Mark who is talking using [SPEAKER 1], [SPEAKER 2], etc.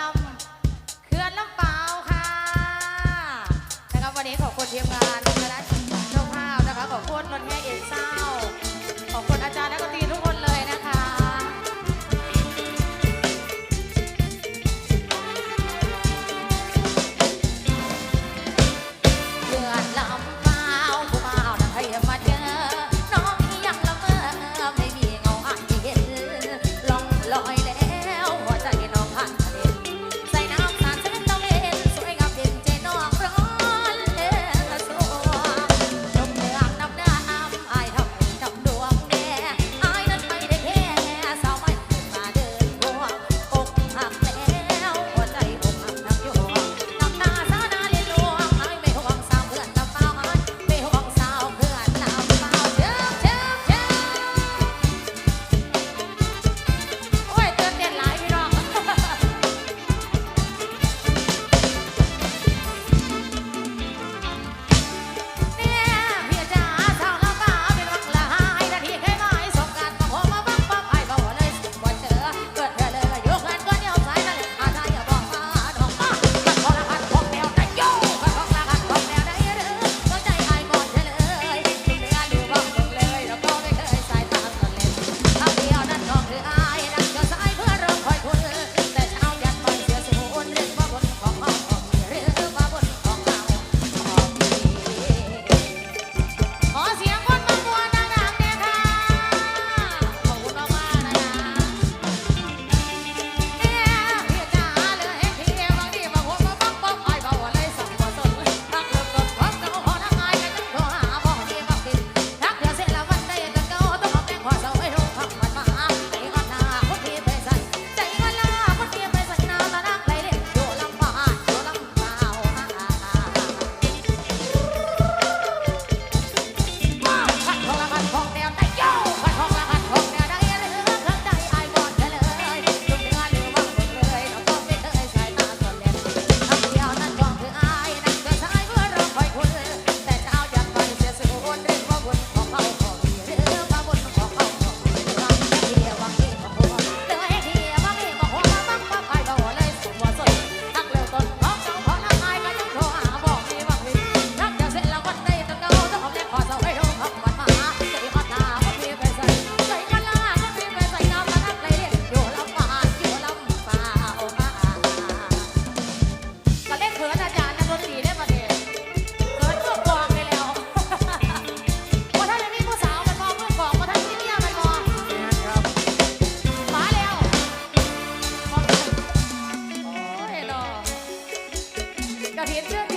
[SPEAKER 1] ลำเขื่อนลำเปล่าค่ะ นะครับวันนี้ขอบคุณทีมงาน Pedra